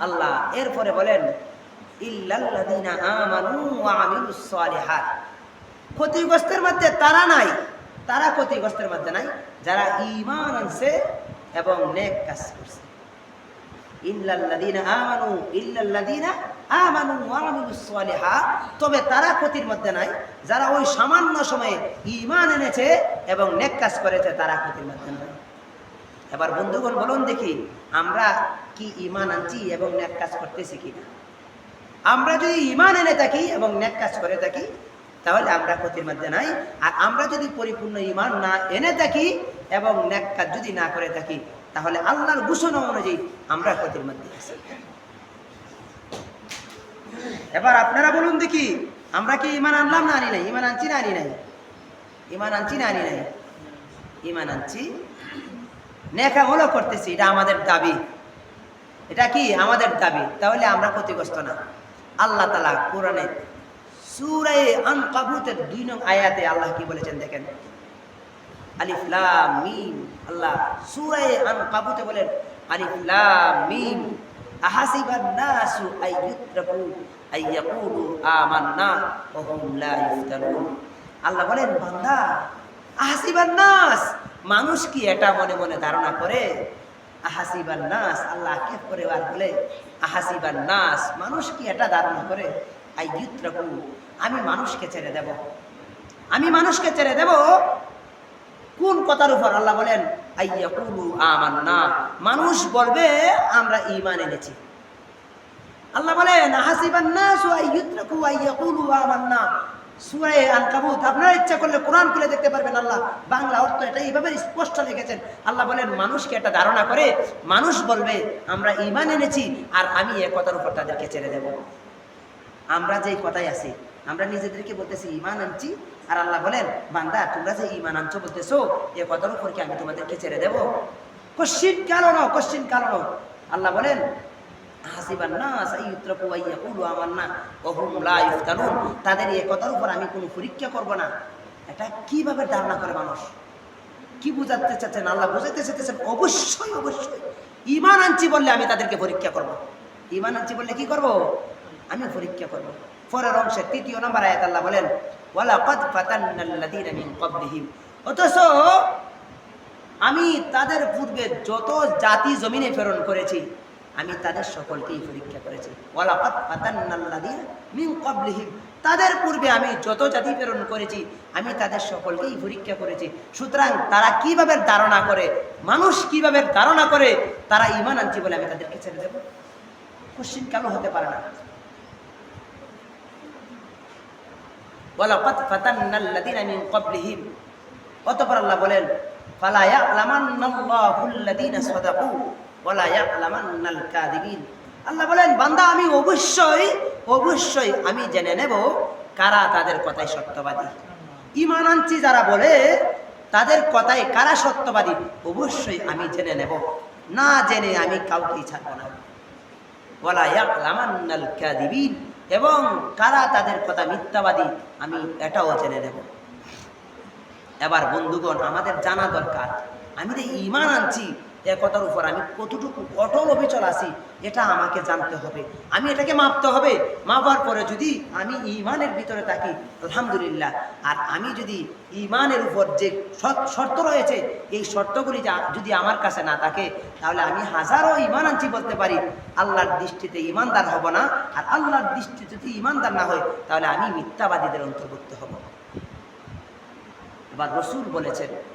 আল্লাহ। এরপরে বলেন, ইল্লাল্লাযীনা আমানু ওয়া আমিলুস ক্ষতিগ্রস্তের মধ্যে তারা নাই, তারা ক্ষতিগ্রস্তের মধ্যে নাই, যারা ঈমান আনছে এবং নেক কাজ করছে। ইল্লাল্লাযীনা আমানু ইল্লাল্লাযীনা আমানু ওয়া আমিলুস সালিহাত। তবে তারা ক্ষতির মধ্যে নাই, যারা ওই সামান্য সময়ে ঈমান এনেছে এবং নেক কাজ করেছে, তারা ক্ষতির মধ্যে নাই। এবার বন্ধুগণ বলুন দেখি, আমরা কি ইমান আনছি এবং নেক কাজ করতেছি কি না আমরা যদি ইমান এনে থাকি এবং ন্যাক কাজ করে থাকি, তাহলে আমরা ক্ষতির মধ্যে নাই। আর আমরা যদি পরিপূর্ণ ইমান না এনে থাকি এবং ন্যাক কাজ যদি না করে থাকি, তাহলে আল্লাহর ঘোষণা অনুযায়ী আমরা ক্ষতির মধ্যে আছি। এবার আপনারা বলুন দেখি, আমরা কি ইমান আনলাম না আনি নাই? ইমান আনছি না আনি নাই? ইমান আনছি না আনি নাই? ইমান আনছি নেকামলও করতেছি, এটা আমাদের দাবি। এটা কি? আমাদের দাবি। তাহলে আমরা ক্ষতিগ্রস্ত না। আল্লাহ তালা কোরআনে সুরায় আন কাবুতের দুই নং আয়াতে আল্লাহ কি বলেছেন দেখেন? আলিফ লাম মিম। আল্লাহ সুরায় আন কাবুতে বলেন, আলিফ লাম মিম। আহাসিবান নাসু আই ইউত্রাকু, আই ইয়াকুলু আমান্না ওয়া হুম লা ইফতানুন আল্লাহ বলেন, বান্দা, আহাসিবান নাস। মানুষ কি এটা মনে মনে ধারণা করে? আহাসিবান নাস, আল্লাহ কে করে আর বলে, আহাসিবান নাস, মানুষ কি এটা ধারণা করে? আই ইউত্রাকু, আমি মানুষকে ছেড়ে দেব। আমি মানুষকে ছেড়ে দেব? কোন কথার উপর আল্লাহ বলেন আইয়া আইয়াকুলু আমান্না, মানুষ বলবে, আমরা ঈমান এনেছি। আল্লাহ বলেন হাসিবান নাসু আইয়ুতরাকু আইয়াকুলু আমান্না। আপনারা ইচ্ছা করলে কোরআন খুলে দেখতে পারবেন আল্লাহ। বাংলা অর্থ এটা এইভাবে স্পষ্ট লিখেছেন। আল্লাহ বলেন, মানুষকে এটা ধারণা করে, মানুষ বলবে, আমরা ঈমান এনেছি আর আমি এ কথার উপর তাদেরকে ছেড়ে দেব। আমরা যেই কথাই আছি, আমরা নিজেদেরকে বলতেছি ইমান আনছি। আর আল্লাহ বলেন, বান্দা, তোমরা যে ইমান আনছো বলতেছো, এ কথার উপর কি আমি তোমাদেরকে ছেড়ে দেবো? কশ্চিন কারণ কশ্চিন কারণ আল্লাহ বলেন হাসিবান নাস আইয়ুত্রাকু আইয়াকুলু আমান্না ওয়া হুম লা ইফতানুন তাদের এই কথার উপর আমি কোনো পরীক্ষা করব না। এটা কীভাবে ধারণা করে মানুষ? কি বুঝাতে চাচ্ছেন? আল্লাহ বুঝাতে চাচ্ছেন অবশ্যই অবশ্যই। ইমান আনছি বললে আমি তাদেরকে পরীক্ষা করব। ইমান আনছি বললে কি করব? আমি পরীক্ষা করব। পরের অংশে তৃতীয় নম্বর আয়াত আল্লাহ বলেন, ওয়ালাকাদ ফাতান্নাল্লাযীনা মিন ক্বাবলিহিম। অথচ আমি তাদের পূর্বে যত জাতি জমিনে প্রেরণ করেছি আমি তাদের সকলকেই পরীক্ষা করেছি। তাদের পূর্বে আমি যত জাতি প্রেরণ করেছি, আমি তাদের সকলকেই পরীক্ষা করেছি। সুতরাং তারা কীভাবে ধারণা করে, মানুষ কীভাবে ধারণা করে, তারা ইমান আনছি বলে আমি তাদেরকে ছেড়ে দেব। কোশ্চিন কেন হতে পারে না। ক্বাবলিহিম। অতঃপর আল্লাহ বলেন আল্লাহ বলেন, বান্দা, আমি অবশ্যই অবশ্যই আমি জেনে নেব কারা তাদের কথায় সত্যবাদী। ইমান আনছি যারা বলে, তাদের কথায় কারা সত্যবাদী, অবশ্যই আমি জেনে নেব। না জেনে আমি কাউকেই ছাড়ব না। এবং কারা তাদের কথা মিথ্যাবাদী, আমি এটাও জেনে নেব। এবার বন্ধুগণ, আমাদের জানা দরকার। আমি যে ইমান আনছি এ কথার উপর আমি কতটুকু অটল অবিচল আছি, এটা আমাকে জানতে হবে। আমি এটাকে মাপতে হবে। মাপার পরে যদি আমি ইমানের ভিতরে থাকি, আলহামদুলিল্লাহ। আর আমি যদি ইমানের উপর যে শর্ত- রয়েছে, এই শর্তগুলি যদি আমার কাছে না থাকে, তাহলে আমি হাজারো ইমান আনছি বলতে পারি। আল্লাহর দৃষ্টিতে ইমানদার হব না। আর আল্লাহর দৃষ্টিতে যদি ইমানদার না হয়, তাহলে আমি মিথ্যাবাদীদের অন্তর্ভুক্ত হব। এবার রসুল বলেছেন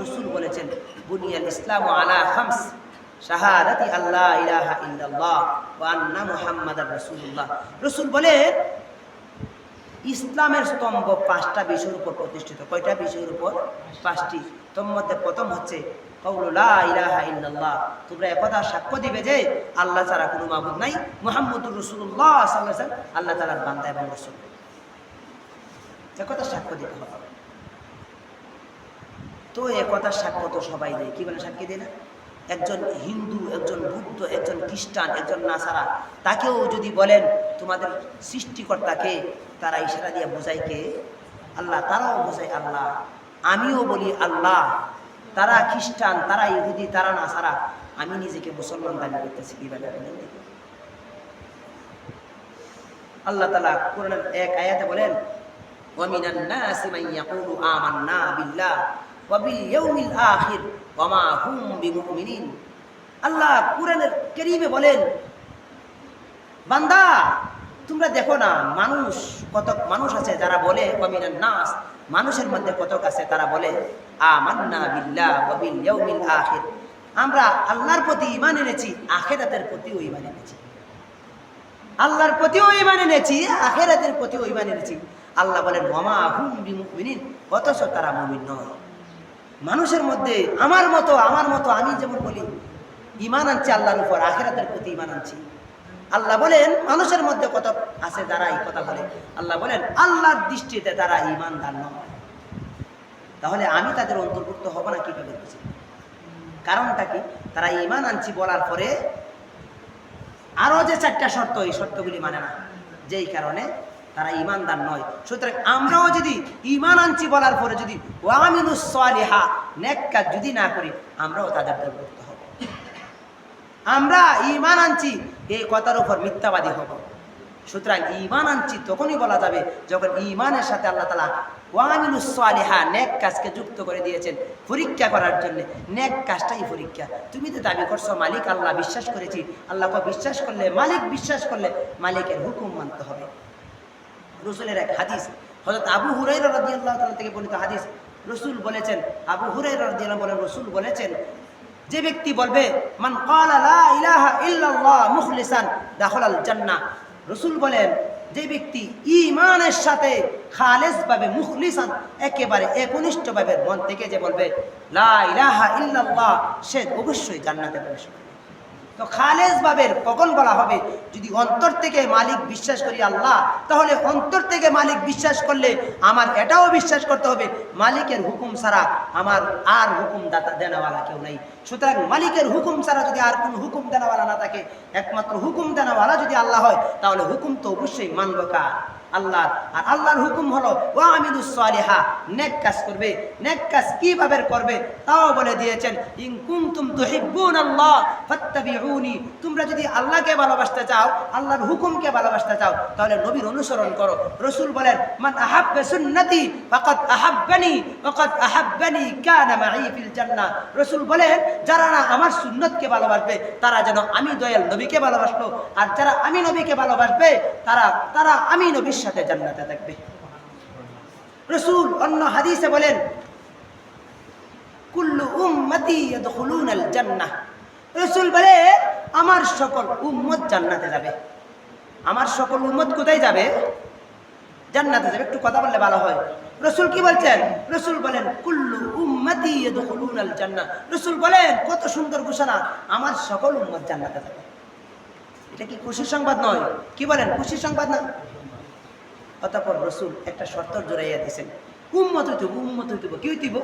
রসুল বলেছেন বুনিয়াল ইসলাম আলা খামস, শাহাদাতি আল্লাহ ইলাহা ইল্লাল্লাহ ওয়া আন্না মুহাম্মাদার রাসূলুল্লাহ। রসুল বলে ইসলামের স্তম্ভ পাঁচটা বিষয়ের উপর প্রতিষ্ঠিত। কয়টা বিষয়ের উপর? পাঁচটি। তোর মধ্যে প্রথম হচ্ছে কৌলুল্লাহ ইলাহা ইল্লাল্লাহ। তোমরা একথা সাক্ষ্য দিবে যে, আল্লাহ ছাড়া কোনো মাবুদ নাই। মুহাম্মদুর রসুল্লাহ সাল্লাহ আল্লাহ তালার বান্দা এবং রসুল একথা সাক্ষ্য দিতে হবে। তো এ কথার সাক্ষ্য তো সবাই দেয়। কী বলে সাক্ষী দেয় না? একজন হিন্দু, একজন বুদ্ধ, একজন খ্রিস্টান, একজন নাসারা, তাকেও যদি বলেন, তোমাদের সৃষ্টিকর্তাকে তারা ইশারা দিয়ে বোঝায় কে? আল্লাহ, তারাও বোঝায় আল্লাহ। আমিও বলি আল্লাহ। তারা খ্রিস্টান, তারা ইহুদি, তারা নাসারা। আমি নিজেকে মুসলমান দাবি করতেছি, কী বলে আল্লাহ তালা কোরআন এক আয়াতে বলেন ওয়ামিনান নাসি মাইয়াকুলু আমান্না বিল্লাহ। ওয়াবিল ইয়াউমিল আখির, ওয়ামা হুম বিমুমিনিন। আল্লাহ কুরআনের কেরিমে বলেন, বান্দা, তোমরা দেখো না, মানুষ কতক মানুষ আছে যারা বলে, ওয়ামিনান নাস, মানুষের মধ্যে কতক আছে তারা বলে, আমান্না বিল্লাহ ওয়াবিল ইয়াউমিল আখির। আমরা আল্লাহর প্রতি ইমান এনেছি, আখেরাতের প্রতিও ইমান এনেছি। আল্লাহর প্রতিও ইমান এনেছি, আখেরাতের প্রতিও ইমান এনেছি। আল্লাহ বলেন মমা হুম বিমুমিন অথচ তারা মুমিন নয়। মানুষের মধ্যে আমার মতো আমার মতো, আমি যেমন বলি ইমান আনছি আল্লাহর উপর, আখিরাতের প্রতি ইমান আনছি। আল্লাহ বলেন, মানুষের মধ্যে কত আছে যারা এই কথা বলে? আল্লাহ বলেন, আল্লাহর দৃষ্টিতে তারা ঈমানদার নয়। তাহলে আমি তাদের অন্তর্ভুক্ত হব না কীভাবে বুঝি? কারণটা কি? তারা ইমান আনছি বলার পরে আরও যে চারটা শর্ত, এই শর্তগুলি মানে না। যেই কারণে তারা ইমানদার নয়। সুতরাং আমরাও যদি ইমান আনছি বলার পরে যদি ওয়ামিনুসলিহা নেক কাজ যদি না করি, আমরাও তাদের দলভুক্ত হব। আমরা ইমান আনছি, এই কথার উপর মিথ্যাবাদী হব। সুতরাং ইমান আনছি তখনই বলা যাবে, যখন ইমানের সাথে আল্লাহ তালা ওয়ামিনুসলিহা নেক কাজকে যুক্ত করে দিয়েছেন পরীক্ষা করার জন্য। নেক কাজটাই পরীক্ষা। তুমি তো দাবি করছ, মালিক আল্লাহ, বিশ্বাস করেছি। আল্লাহকে বিশ্বাস করলে, মালিক বিশ্বাস করলে মালিকের হুকুম মানতে হবে। রসুলের এক হাদিস। হজরত আবু হুরাই রাদিয়াল্লাহু তাআলা থেকে বর্ণিত হাদিস। রসুল বলেছেন, আবু হুরাই রাদিয়াল্লাহু বলেন, রসুল বলেছেন, যে ব্যক্তি বলবে, মান লা ইলাহা ইল্লাল্লাহ মুখলিসান দাখালাল জান্নাহ, রসুল বলেন, যে ব্যক্তি ইমানের সাথে খালেসভাবে মুখলিসান, একেবারে একনিষ্ঠভাবে মন থেকে যে বলবে, লা ইলাহা ইল্লাল্লাহ, সে অবশ্যই জান্নাতে প্রবেশ তো খালেজ বাবের কখন বলা হবে? যদি অন্তর থেকে মালিক বিশ্বাস করি আল্লাহ, তাহলে অন্তর থেকে মালিক বিশ্বাস করলে আমার এটাও বিশ্বাস করতে হবে, মালিকের হুকুম ছাড়া আমার আর হুকুম দাতা দেনাওয়ালা কেউ নেই। সুতরাং মালিকের হুকুম ছাড়া যদি আর কোনো হুকুম দেনাওয়ালা না থাকে, একমাত্র হুকুম দেনাওয়ালা যদি আল্লাহ হয়, তাহলে হুকুম তো অবশ্যই মানব কার? আল্লাহ। আর আল্লাহর হুকুম হলো আমিদুস নেক কাজ করবে। নেক কাজ কীভাবে করবে? তাও বলে দিয়েছেন, ইন কুনতুম তুহিব্বুন আল্লাহ ফাত্তাবিউনি তোমরা যদি আল্লাহকে ভালোবাসতে চাও, আল্লাহর হুকুমকে ভালোবাসতে চাও, তাহলে নবীর অনুসরণ করো। রাসূল বলেন, মান আহাব্বা সুন্নতি ফাকাদ আহাব্বানি ফাকাদ আহাব্বানি কানা মাই ফিল জান্নাহ রাসূল বলেন, যারা না আমার সুন্নতকে ভালোবাসবে, তারা যেন আমি দয়াল নবীকে ভালোবাসলো। আর যারা আমি নবীকে ভালোবাসবে, তারা তারা আমি নবীর সাথে জান্নাতে থাকবে। রসুল অন্য হাদিসে বলেন, কুল্লু উম্মতি ইয়াদখুলুনাল জান্নাহ। রসুল বলে, আমার সকল উম্মত জান্নাতে যাবে। আমার সকল উম্মত কোথায় যাবে? জান্নাতে যাবে। একটু কথা বললে ভালো হয়। রসুল কি বলছেন? রসুল বলেন, কুল্লু উম্মতি ইয়াদখুলুনাল জান্নাহ। রসুল বলেন, কত সুন্দর ঘোষণা, আমার সকল উম্মত জান্নাতে যাবে। এটা কি খুশির সংবাদ নয়? কি বলেন? খুশির সংবাদ না? অতঃপর রসুল একটা শর্ত জোরাইয়া দিছেন উম্মত হইতেব উম্মত হইতেব কি হইতেব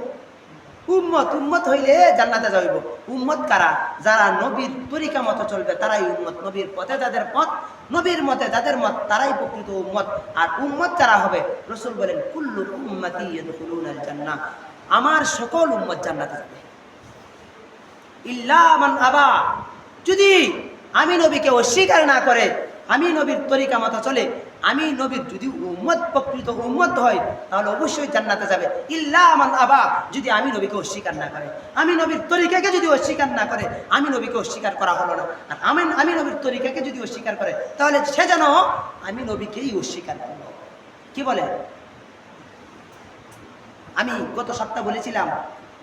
উম্মত উম্মত হইলে জান্নাতে যাইব উম্মত কারা? যারা নবীর তরিকা মতো চলবে, তারাই উম্মত। নবীর পথে যাদের পথ, নবীর মতে যাদের মত, তারাই প্রকৃত উম্মত। আর উম্মত যারা হবে, রসুল বলেন, কুল্লু উম্মতি জান্নাহ আমার সকল উম্মত জান্নাতে যাবে। ইল্লা মান আবা। যদি আমি নবীকে অস্বীকার না করে, আমি নবীর তরিকা মতো চলে আমি নবীর যদি উম্মত, প্রকৃত উম্মত হয়, তাহলে অবশ্যই জান্নাতে যাবে। ইল্লা মান আবা, যদি আমি নবীকে অস্বীকার না করে। আমি নবীর তরিকাকে যদি অস্বীকার না করে, আমি নবীকে অস্বীকার করা হলো না। আর আমি আমি নবীর তরিকাকে যদি অস্বীকার করে, তাহলে সে যেন আমি নবীকেই অস্বীকার করল। কি বলে? আমি গত সপ্তাহ বলেছিলাম,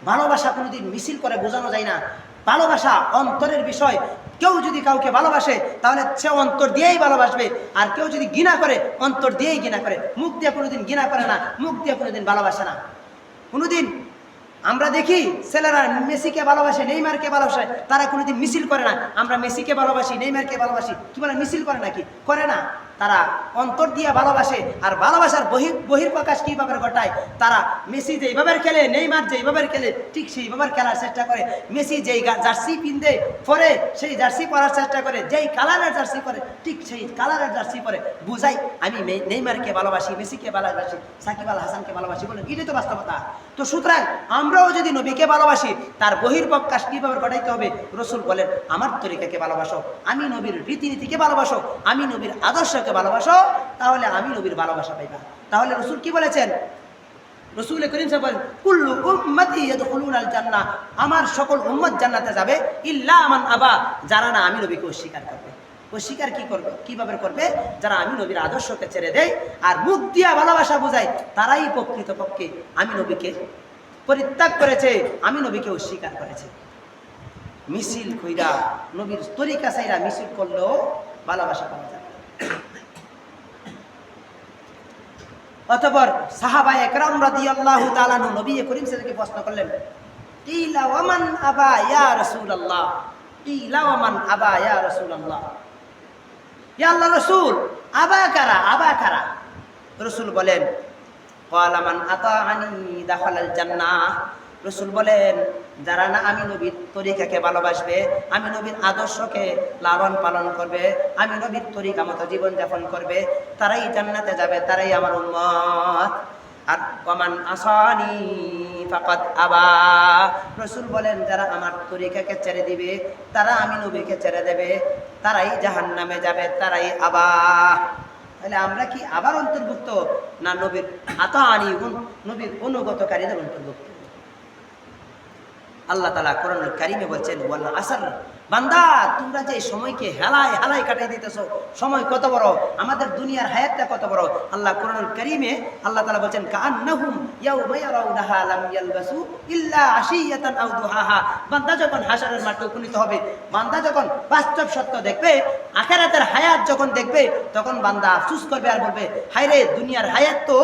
ভালোবাসা কোনোদিন মিছিল করে বোঝানো যায় না। ভালোবাসা অন্তরের বিষয় কেউ যদি কাউকে ভালোবাসে, তাহলে সে অন্তর দিয়েই ভালোবাসবে। আর কেউ যদি ঘৃণা করে, অন্তর দিয়েই ঘৃণা করে। মুখ দিয়ে কোনোদিন ঘৃণা করে না, মুখ দিয়ে কোনোদিন ভালোবাসে না। কোনোদিন আমরা দেখি ছেলেরা মেসিকে ভালোবাসে, নেইমারকে ভালোবাসে, তারা কোনোদিন মিছিল করে না। আমরা মেসিকে ভালোবাসি, নেইমারকে ভালোবাসি। কি বলে, মিছিল করে নাকি? করে না। তারা অন্তর দিয়ে ভালোবাসে আর ভালোবাসার বহির বহির্প্রকাশ কীভাবে ঘটায়? তারা মেসি যেইভাবে খেলে, নেইমার যেইভাবে খেলে, ঠিক সেইভাবে খেলার চেষ্টা করে। মেসি যেই জার্সি পিনতে পরে, সেই জার্সি পরার চেষ্টা করে। যেই কালারের জার্সি পরে, ঠিক সেই কালারের জার্সি পরে। বুঝাই, আমি নেইমারকে ভালোবাসি, মেসিকে ভালোবাসি, সাকিব আল হাসানকে ভালোবাসি বলে। এটাই তো বাস্তবতা। তো সুতরাং আমরা আমরাও যদি নবীকে ভালোবাসি, তার বহির্প্রকাশ কীভাবে ঘটাইতে হবে? রসুল বলেন, আমার তরিকাকে ভালোবাসো, আমি নবীর রীতিনীতিকে ভালোবাসো, আমি নবীর আদর্শকে ভালোবাসো, তাহলে আমি নবীর ভালোবাসা পাইবা। তাহলে রসুল কি বলেছেন? রসুল করিম সাহেব বলেন, কুল্লু উম্মতি ইয়াদখুলুন আমার সকল উম্মত জান্নাতে যাবে, ইল্লা আমান আবা, যারা না আমি নবীকে অস্বীকার করবে। অস্বীকার কি করবে? কীভাবে করবে? যারা আমি নবীর আদর্শকে ছেড়ে দেয় আর মুখ দিয়া ভালোবাসা বোঝায়, তারাই প্রকৃতপক্ষে আমি নবীকে পরিত্যাগ করেছে, আমি নবীকে অস্বীকার করেছে। মিছিল কইরা নবীর তরিকা চাইরা মিছিল করলেও ভালোবাসা পাওয়া যায় অতপর সাহাবা একরাম রাদিয়াল্লাহু তাআলা নবী করিম সাল্লাল্লাহু প্রশ্ন করলেন, কিলা ওয়ামান আবা ইয়া রাসূলুল্লাহ? কিলা ওয়ামান আবা ইয়া রাসূলুল্লাহ? ইয়া আল্লাহ রাসূল, আবা কারা আবা কারা? রাসূল বলেন ক্বালা মান আতাআনি দাখালাল জান্নাহ রসুল বলেন, যারা না আমি নবীর তরিকাকে ভালোবাসবে, আমি নবীর আদর্শকে লালন পালন করবে, আমি নবীর তরিকা মতো জীবনযাপন করবে, তারাই জান্নাতে যাবে, তারাই আমার উম্মত। আর কমান আসানি ফাকাত আবা। রসুল বলেন, যারা আমার তরিকাকে ছেড়ে দিবে, তারা আমি নবীকে ছেড়ে দেবে, তারাই জাহান্নামে যাবে, তারাই আবা। তাহলে আমরা কি আবার অন্তর্ভুক্ত না নবীর আতা আনি নবীর অনুগতকারীদের অন্তর্ভুক্ত? আল্লাহ তালা কোরআন কারিমে বলছেন ওয়াল্লা আসার বান্দা, তোমরা যে সময়কে হেলায় হেলায় কাটাই দিতেছ, সময় কত বড়? আমাদের দুনিয়ার হায়াতটা কত বড়? আল্লাহ কোরআন কারিমে আল্লাহ তালা বলছেন বান্দা যখন হাশরের মাঠে উপনীত হবে, বান্দা যখন বাস্তব সত্য দেখবে, আখেরাতের হায়াত যখন দেখবে, তখন বান্দা আফসুস করবে আর বলবে, হায়রে, দুনিয়ার হায়াত তো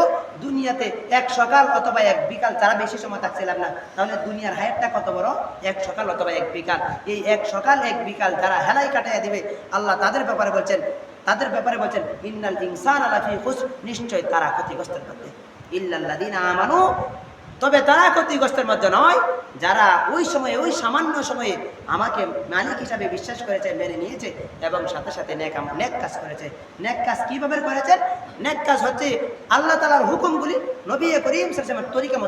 দুনিয়াতে এক সকাল অথবা এক বিকাল তারা বেশি সময় থাকছিলাম না, তাহলে দুনিয়ার হায়াতটা কত বড়? এক সকাল অথবা এক বিকাল। এই এক সকাল, এক বিকাল যারা হেলাই কাটাইয়া দিবে, আল্লাহ তাদের ব্যাপারে বলছেন, তাদের ব্যাপারে বলছেন, ইন্নাল ইনসান আলাফি হুস নিশ্চয় তারা ক্ষতিগ্রস্তের মধ্যে ইল্লাল্লাদিন আমানু তবে তারা ক্ষতিগ্রস্তের মধ্যে নয়, যারা ওই সময়ে, ওই সামান্য সময়ে আমাকে মালিক হিসাবে বিশ্বাস করেছে, মেনে নিয়েছে এবং সাথে সাথে নেক নেক কাজ করেছে। নেক কাজ কীভাবে করেছেন? নেক কাজ হচ্ছে আল্লাহ তালার হুকুমগুলি নবী করিম আলাইহি তরিকা মতো